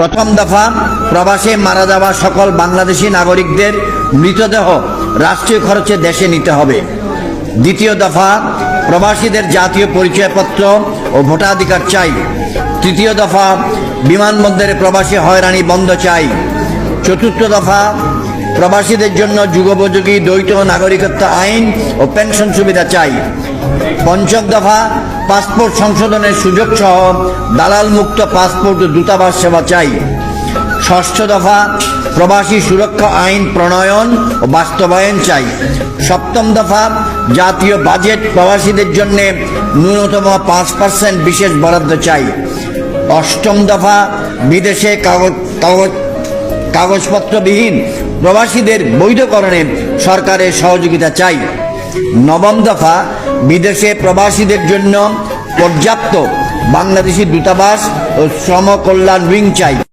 প্রথম দফা প্রবাসে মারা যাওয়া সকল বাংলাদেশি নাগরিকদের মৃতদেহ রাষ্ট্রীয় খরচে দেশে নিতে হবে। দ্বিতীয় দফা প্রবাসীদের জাতীয় পরিচয়পত্র ও ভোটাধিকার চাই। তৃতীয় দফা বিমানবন্দরে প্রবাসী হয়রানি বন্ধ চাই। চতুর্থ দফা প্রবাসীদের জন্য যুগোপযোগী দ্বৈত নাগরিকত্ব আইন ও পেনশন সুবিধা চাই। পঞ্চম দফা পাসপোর্ট সংশোধনের সুযোগ সহ দালাল মুক্ত পাসপোর্ট দূতাবাস সেবা চাই। ষষ্ঠ দফা, প্রবাসী সুরক্ষা আইন প্রণয়ন ও বাস্তবায়ন চাই। সপ্তম দফা, জাতীয় বাজেট প্রবাসীদের জন্য ন্যূনতম পাঁচ পার্সেন্ট বিশেষ বরাদ্দ চাই। অষ্টম দফা, বিদেশে কাগজ কাগজ, কাগজপত্রবিহীন প্রবাসীদের বৈধকরণে সরকারের সহযোগিতা চাই। নবম দফা বিদেশে প্রবাসীদের জন্য পর্যাপ্ত বাংলাদেশি দূতাবাস ও শ্রম কল্যাণ উইং চাই।